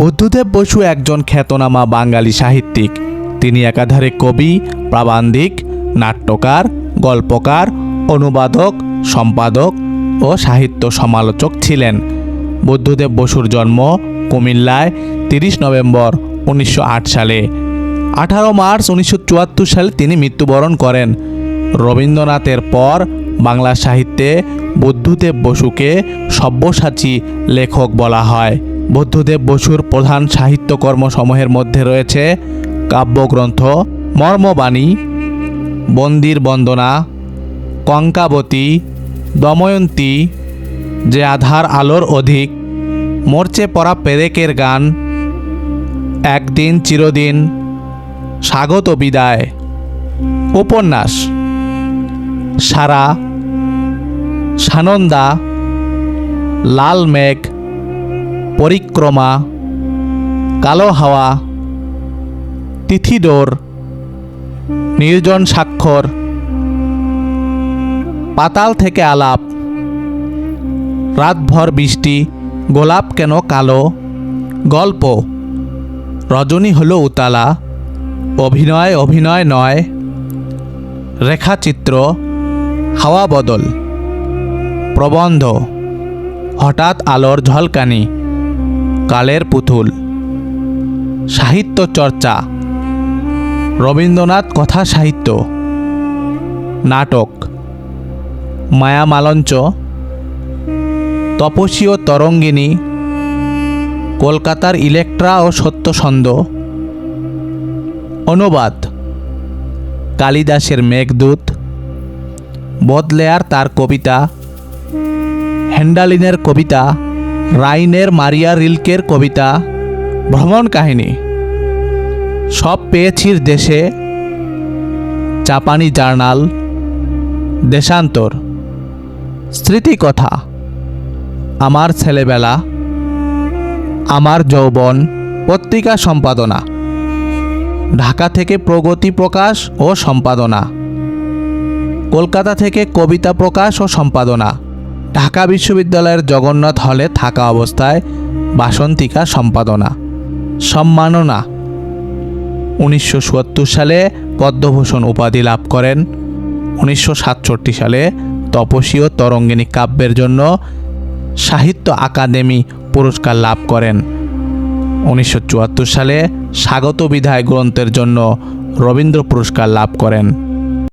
বুদ্ধদেব বসু একজন খ্যাতনামা বাঙালি সাহিত্যিক। তিনি একাধারে কবি, প্রাবন্ধিক, নাট্যকার, গল্পকার, অনুবাদক, সম্পাদক ও সাহিত্য সমালোচক ছিলেন। বুদ্ধদেব বসুর জন্ম কুমিল্লায় তিরিশ নভেম্বর উনিশশো আট সালে। আঠারো মার্চ উনিশশো চুয়াত্তর সালে তিনি মৃত্যুবরণ করেন। রবীন্দ্রনাথের পর বাংলা সাহিত্যে বুদ্ধদেব বসুকে সব্যসাচী লেখক বলা হয়। বুদ্ধদেব বসুর প্রধান সাহিত্যকর্মসমূহের মধ্যে রয়েছে কাব্যগ্রন্থ, মর্মবাণী, বন্দির বন্দনা, কঙ্কাবতী, দময়ন্তী, যে আধার আলোর অধিক, মরচে পড়া পেরেকের গান, একদিন চিরদিন, স্বাগত বিদায়। উপন্যাস, সারা, সানন্দা, লাল মেঘ পরিক্রমা, কালো হাওয়া, তিথিডোর, নির্জন স্বাক্ষর, পাতাল থেকে আলাপ, রাতভর বৃষ্টি, গোলাপ কেন কালো? গল্প, রজনী হলো উতালা, অভিনয় অভিনয় নয়, রেখাচিত্র, হাওয়া বদল, প্রবন্ধ, হঠাৎ আলোর ঝলকানি। কালের পুতুল। সাহিত্য চর্চা। রবীন্দ্রনাথ কথা সাহিত্য। নাটক। মায়া মালঞ্চ। তপসী ও তরঙ্গিনী। কলকাতার ইলেকট্রা ও সত্যসন্দ অনুবাদ। কালিদাসের মেঘদূত। বদলেয়ার তার কবিতা। হ্যান্ডালিনের কবিতা। রাইনের মারিয়া রিলকের কবিতা, ভ্রমণ কাহিনী। সব পেয়েছির দেশে, জাপানি জার্নাল, দেশান্তর। স্মৃতিকথা, আমার ছেলেবেলা, আমার যৌবন, পত্রিকা সম্পাদনা। ঢাকা থেকে প্রগতি প্রকাশ ও সম্পাদনা। কলকাতা থেকে কবিতা প্রকাশ ও সম্পাদনা। ঢাকা বিশ্ববিদ্যালয়ের জগন্নাথ হলে থাকা অবস্থায় বাসন্তিকা সম্পাদনা, সম্মাননা। উনিশশো সত্তর সালে পদ্মভূষণ উপাধি লাভ করেন। উনিশশো সাতষট্টি সালে তপসী ও তরঙ্গিনী কাব্যের জন্য সাহিত্য আকাদেমি পুরস্কার লাভ করেন। উনিশশো চুয়াত্তর সালে স্বাগত বিধায় গ্রন্থের জন্য রবীন্দ্র পুরস্কার লাভ করেন।